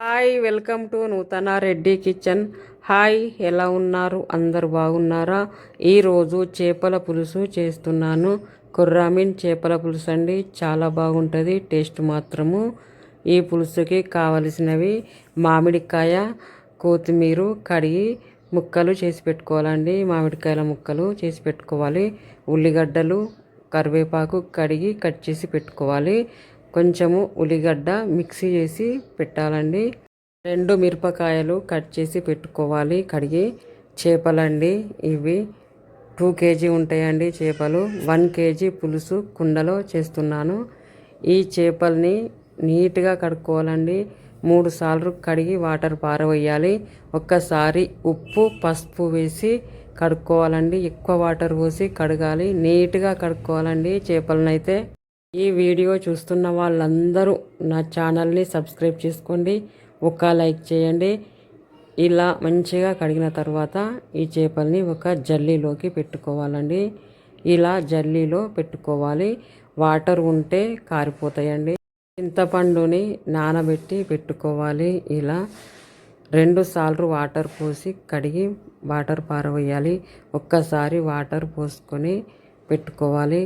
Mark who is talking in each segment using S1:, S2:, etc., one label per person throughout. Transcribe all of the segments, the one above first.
S1: Hi welcome to నూతన Reddy kitchen. Hi ఎలా ఉన్నారు? అందరు బాగున్నారా? ఈరోజు చేపల పులుసు చేస్తున్నాను. కుర్రామీన్ చేపల పులుసు అండి. చాలా బాగుంటుంది టేస్ట్ మాత్రము. ఈ పులుసుకి కావలసినవి మామిడికాయ కొత్తిమీర కడిగి ముక్కలు చేసి పెట్టుకోవాలండి. మామిడికాయల ముక్కలు చేసి పెట్టుకోవాలి. ఉల్లిగడ్డలు కరివేపాకు కడిగి కట్ చేసి పెట్టుకోవాలి. కొంచెము ఉల్లిగడ్డ మిక్సీ చేసి పెట్టాలండి. రెండు మిరపకాయలు కట్ చేసి పెట్టుకోవాలి. కడిగి చేపలండి ఇవి. టూ కేజీ ఉంటాయండి చేపలు. వన్ కేజీ పులుసు కుండలో చేస్తున్నాను. ఈ చేపల్ని నీట్గా కడుక్కోవాలండి. మూడు సార్లు కడిగి వాటర్ పారవేయాలి. ఒక్కసారి ఉప్పు పసుపు వేసి కడుక్కోవాలండి. ఎక్కువ వాటర్ పోసి కడగాలి. నీట్గా కడుక్కోవాలండి చేపలనైతే. ఈ వీడియో చూస్తున్న వాళ్ళందరూ నా ఛానల్ని సబ్స్క్రైబ్ చేసుకోండి ఒక లైక్ చేయండి. ఇలా మంచిగా కడిగిన తర్వాత ఈ చేపల్ని ఒక జల్లీలోకి పెట్టుకోవాలండి. ఇలా జల్లీలో పెట్టుకోవాలి. వాటర్ ఉంటే కారిపోతాయండి. చింతపండుని నానబెట్టి పెట్టుకోవాలి. ఇలా రెండు సార్లు వాటర్ పోసి కడిగి వాటర్ పారవేయాలి. ఒక్కసారి వాటర్ పోసుకొని పెట్టుకోవాలి.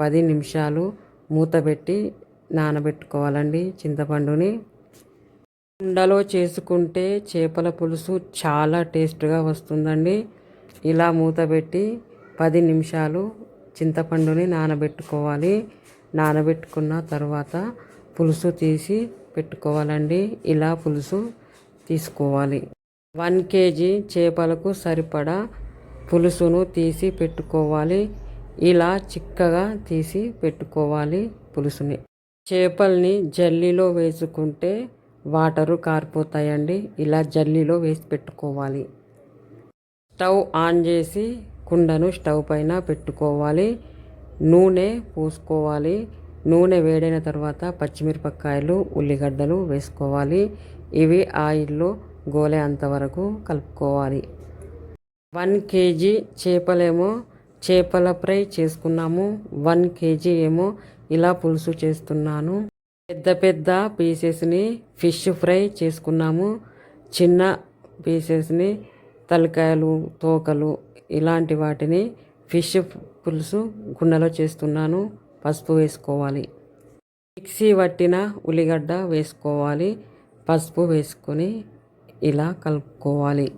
S1: పది నిమిషాలు మూత పెట్టి నానబెట్టుకోవాలండి చింతపండుని. కుండలో చేసుకుంటే చేపల పులుసు చాలా టేస్ట్గా వస్తుందండి. ఇలా మూత పెట్టి పది నిమిషాలు చింతపండుని నానబెట్టుకోవాలి. నానబెట్టుకున్న తర్వాత పులుసు తీసి పెట్టుకోవాలండి. ఇలా పులుసు తీసుకోవాలి. వన్ కేజీ చేపలకు సరిపడా పులుసును తీసి పెట్టుకోవాలి. ఇలా చిక్కగా తీసి పెట్టుకోవాలి పులుసుని. చేపల్ని జల్లీలో వేసుకుంటే వాటరు కారిపోతాయండి. ఇలా జల్లీలో వేసి పెట్టుకోవాలి. స్టవ్ ఆన్ చేసి కుండను స్టవ్ పైన పెట్టుకోవాలి. నూనె పోసుకోవాలి. నూనె వేడైన తర్వాత పచ్చిమిరపకాయలు ఉల్లిగడ్డలు వేసుకోవాలి. ఇవి ఆయిల్లో గోలే అంతవరకు కలుపుకోవాలి. వన్ కేజీ చేపలేమో చేపల ఫ్రై చేసుకున్నాము. వన్ కేజీ ఏమో ఇలా పులుసు చేస్తున్నాను. పెద్ద పెద్ద పీసెస్ని ఫిష్ ఫ్రై చేసుకున్నాము. చిన్న పీసెస్ని తలకాయలు తోకలు ఇలాంటి వాటిని ఫిష్ పులుసు గుండెలో చేస్తున్నాను. పసుపు వేసుకోవాలి. మిక్సీ పట్టిన ఉల్లిగడ్డ వేసుకోవాలి. పసుపు వేసుకొని ఇలా కలుపుకోవాలి.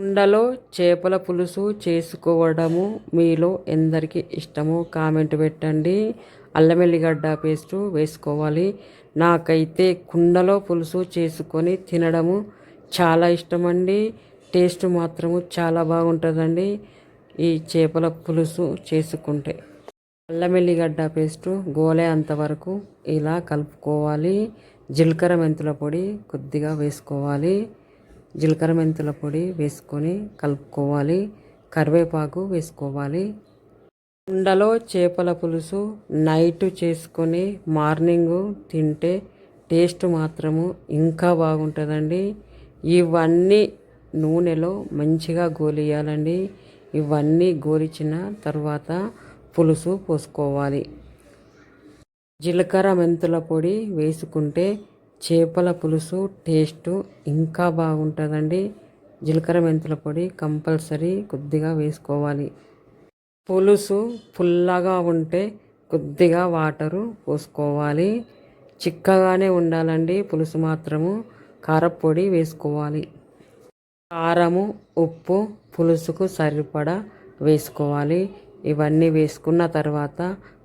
S1: కుండలో చేపల పులుసు చేసుకోవడము మీలో ఎందరికి ఇష్టమో కామెంట్ పెట్టండి. అల్లం వెల్లిగడ్డ పేస్టు వేసుకోవాలి. నాకైతే కుండలో పులుసు చేసుకొని తినడము చాలా ఇష్టమండి. టేస్ట్ మాత్రము చాలా బాగుంటుందండి ఈ చేపల పులుసు చేసుకుంటే. అల్లం వెల్లిగడ్డ పేస్టు గోలే అంతవరకు ఇలా కలుపుకోవాలి. జీలకర్ర మెంతుల పొడి కొద్దిగా వేసుకోవాలి. జీలకర్ర మెంతుల పొడి వేసుకొని కలుపుకోవాలి. కరివేపాకు వేసుకోవాలి. కుండలో చేపల పులుసు నైట్ చేసుకొని మార్నింగ్ తింటే టేస్ట్ మాత్రము ఇంకా బాగుంటుందండి. ఇవన్నీ నూనెలో మంచిగా గోలియాలండి. ఇవన్నీ గోలిచిన తర్వాత పులుసు పోసుకోవాలి. జీలకర్ర మెంతుల పొడి వేసుకుంటే చేపల పులుసు టేస్ట్ ఇంకా బాగుంటుందండి. జీలకర్ర మెంతుల పొడి కంపల్సరీ కొద్దిగా వేసుకోవాలి. పులుసు పుల్లగా ఉంటే కొద్దిగా వాటరు పోసుకోవాలి. చిక్కగానే ఉండాలండి పులుసు మాత్రము. కారపొడి వేసుకోవాలి. కారము ఉప్పు పులుసుకు సరిపడా వేసుకోవాలి. ఇవన్నీ వేసుకున్న తర్వాత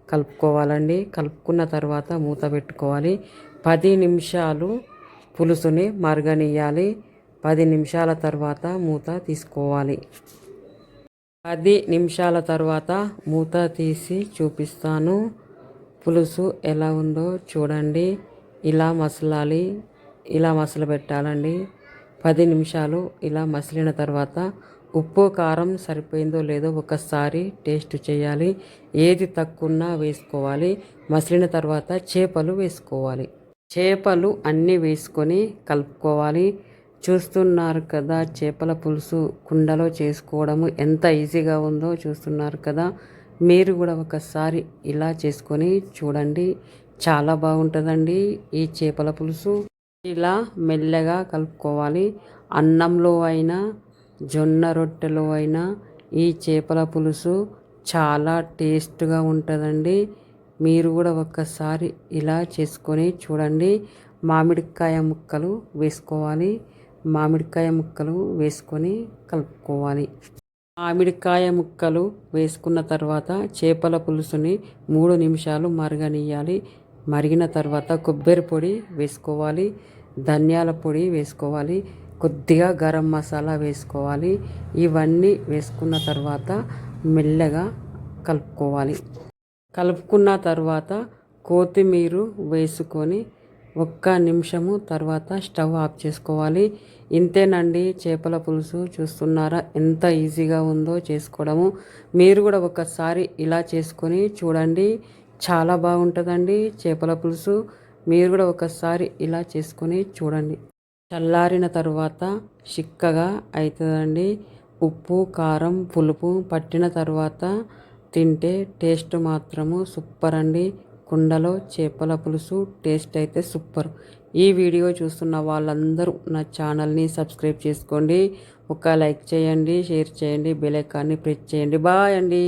S1: కలుపుకోవాలండి. కలుపుకున్న తర్వాత మూత పెట్టుకోవాలి. పది నిమిషాలు పులుసుని మరగనియాలి పది నిమిషాల తర్వాత మూత తీసుకోవాలి. పది నిమిషాల తర్వాత మూత తీసి చూపిస్తాను. పులుసు ఎలా ఉందో చూడండి. ఇలా మసలాలి. ఇలా మసలు పెట్టాలండి పది నిమిషాలు ఇలా మసిలిన తర్వాత ఉప్పు కారం సరిపోయిందో లేదో ఒకసారి టేస్ట్ చేయాలి. ఏది తక్కువన్నా వేసుకోవాలి. మసిలిన తర్వాత చేపలు వేసుకోవాలి. చేపలు అన్నీ వేసుకొని కలుపుకోవాలి. చూస్తున్నారు కదా చేపల పులుసు కుండలో చేసుకోవడము ఎంత ఈజీగా ఉందో చూస్తున్నారు కదా. మీరు కూడా ఒకసారి ఇలా చేసుకొని చూడండి. చాలా బాగుంటుందండి ఈ చేపల పులుసు. ఇలా మెల్లగా కలుపుకోవాలి. అన్నంలో అయినా జొన్న రొట్టెలో అయినా ఈ చేపల పులుసు చాలా టేస్ట్గా ఉంటుందండి. మీరు కూడా ఒక్కసారి ఇలా చేసుకొని చూడండి. మామిడికాయ ముక్కలు వేసుకోవాలి. మామిడికాయ ముక్కలు వేసుకొని కలుపుకోవాలి. మామిడికాయ ముక్కలు వేసుకున్న తర్వాత చేపల పులుసుని మూడు నిమిషాలు మరగనియాలి మరిగిన తర్వాత కొబ్బరి పొడి వేసుకోవాలి. ధనియాల పొడి వేసుకోవాలి. కొద్దిగా గరం మసాలా వేసుకోవాలి. ఇవన్నీ వేసుకున్న తర్వాత మెల్లగా కలుపుకోవాలి. కలుపుకున్న తర్వాత కొత్తిమీర వేసుకొని ఒక్క నిమిషము తర్వాత స్టవ్ ఆఫ్ చేసుకోవాలి. ఇంతేనండి. చేపల పులుసు చూస్తున్నారా? ఎంత ఈజీగా ఉందో చేసుకోవడము. మీరు కూడా ఒకసారి ఇలా చేసుకొని చూడండి. చాలా బాగుంటుందండి చేపల పులుసు. మీరు కూడా ఒకసారి ఇలా చేసుకొని చూడండి. చల్లారిన తర్వాత చిక్కగా అవుతుందండి ఉప్పు కారం పులుపు పట్టిన తర్వాత తింటే టేస్ట్ మాత్రము సూపర్ అండి కుండలో చేపల పులుసు టేస్ట్ అయితే సూపర్. ఈ వీడియో చూస్తున్న వాళ్ళందరూ నా ఛానల్ని సబ్స్క్రైబ్ చేసుకోండి. ఒక లైక్ చేయండి షేర్ చేయండి బెల్ ఐకాన్ని ప్రెస్ చేయండి. బాయ్ అండి.